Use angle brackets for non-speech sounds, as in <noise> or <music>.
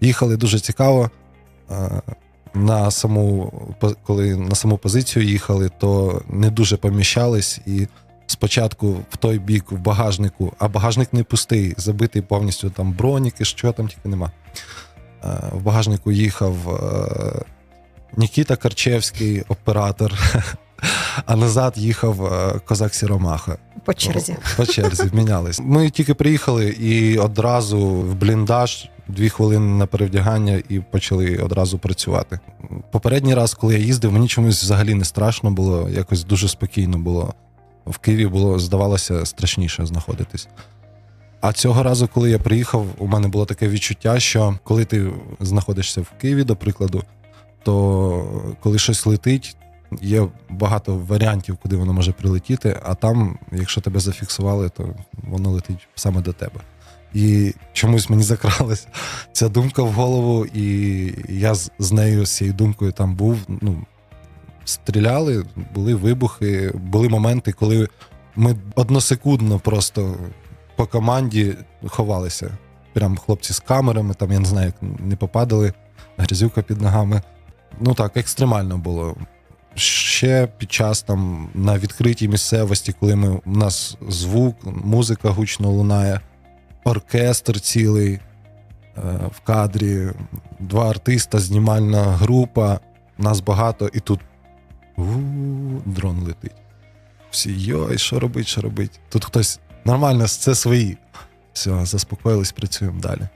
Їхали дуже цікаво. Е, На саму, коли на саму позицію їхали, то не дуже поміщались. І спочатку в той бік в багажнику, а багажник не пустий, забитий повністю там броніки, що там тільки нема. Е, В багажнику їхав е, Нікіта Карчевський, оператор, <laughs> а назад їхав козак Сіромаха. По черзі. По черзі мінялись. Ми тільки приїхали і одразу в бліндаж, дві хвилини на перевдягання, і почали одразу працювати. Попередній раз, коли я їздив, мені чомусь взагалі не страшно було, якось дуже спокійно було. В Києві було, здавалося, страшніше знаходитись. А цього разу, коли я приїхав, у мене було таке відчуття, що коли ти знаходишся в Києві, до прикладу, то коли щось летить, є багато варіантів, куди воно може прилетіти, а там, якщо тебе зафіксували, то воно летить саме до тебе. І чомусь мені закралася ця думка в голову, і я з, нею, з цією думкою там був. Ну, стріляли, були вибухи, були моменти, коли ми односекундно просто по команді ховалися. Прям хлопці з камерами, там, я не знаю, як не попадали, грязюка під ногами. Ну так, екстремально було. Ще під час там на відкритій місцевості, коли ми, у нас звук, музика гучно лунає, оркестр цілий е, в кадрі, два артиста, знімальна група, нас багато, і тут дрон летить. Всі йой, що робить, що робить. Тут хтось нормально, це свої. Все, заспокоїлись, працюємо далі.